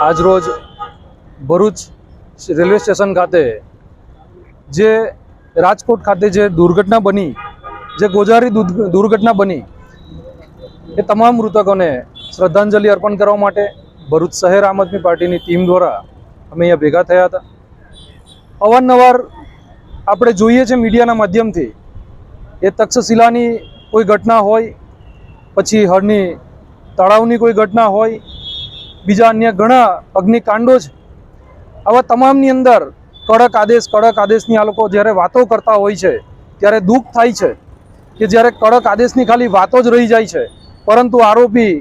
આજરોજ Bharuch railway station ખાતે જે રાજકોટ ખાતે જે દુર્ઘટના બની, જે ગોજારી દુર્ઘ- દુર્ઘટના બની, એ તમામ મૃતકોને શ્રદ્ધાંજલિ અર્પણ કરવા માટે ભરૂચ શહેર આમ આદમી પાર્ટીની ટીમ દ્વારા અમે અહીંયા ભેગા થયા હતા. અવારનવાર આપણે જોઈએ છે મીડિયાના માધ્યમથી, એ તક્ષશિલાની કોઈ ઘટના હોય, પછી હળની તળાવની કોઈ ઘટના હોય બીજા અન્ય ઘણા અગ્નિકાંડો છે. આવા તમામની અંદર કડક આદેશ, કડક આદેશની આ લોકો જ્યારે વાતો કરતા હોય છે, ત્યારે દુઃખ થાય છે કે જ્યારે કડક આદેશની ખાલી વાતો જ રહી જાય છે. પરંતુ આરોપી,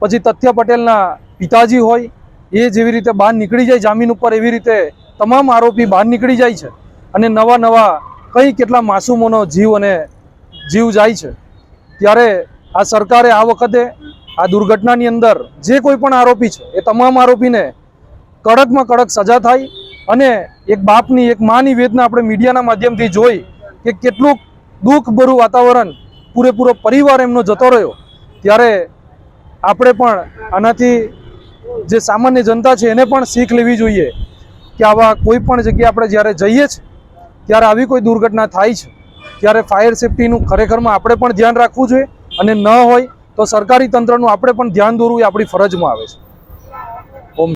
પછી તથ્ય પટેલના પિતાજી હોય, એ જેવી રીતે બહાર નીકળી જાય જામીન ઉપર, એવી રીતે તમામ આરોપી બહાર નીકળી જાય છે અને નવા નવા કઈ કેટલા માસૂમોનો જીવ અને જીવ જાય છે. ત્યારે આ સરકારે આ વખતે આ દુર્ઘટનાની અંદર જે કોઈ પણ આરોપી છે, એ તમામ આરોપીને કડકમાં કડક સજા થાય અને એક બાપની, એક માની વેદના આપણે મીડિયાના માધ્યમથી જોઈ કે કેટલું દુઃખભરું વાતાવરણ પૂરેપૂરો પરિવાર એમનો જતો રહ્યો. ત્યારે આપણે પણ આનાથી જે સામાન્ય જનતા છે, એને પણ શીખ લેવી જોઈએ કે આવા કોઈ પણ જગ્યાએ આપણે જ્યારે જઈએ છીએ, ત્યારે આવી કોઈ દુર્ઘટના થાય છે. ત્યારે ફાયર સેફટીનું ખરેખરમાં આપણે પણ ધ્યાન રાખવું જોઈએ અને ન હોય તો સરકારી તંત્રનું આપણે પણ ધ્યાન દોરવું એ આપણી ફરજમાં આવે છે.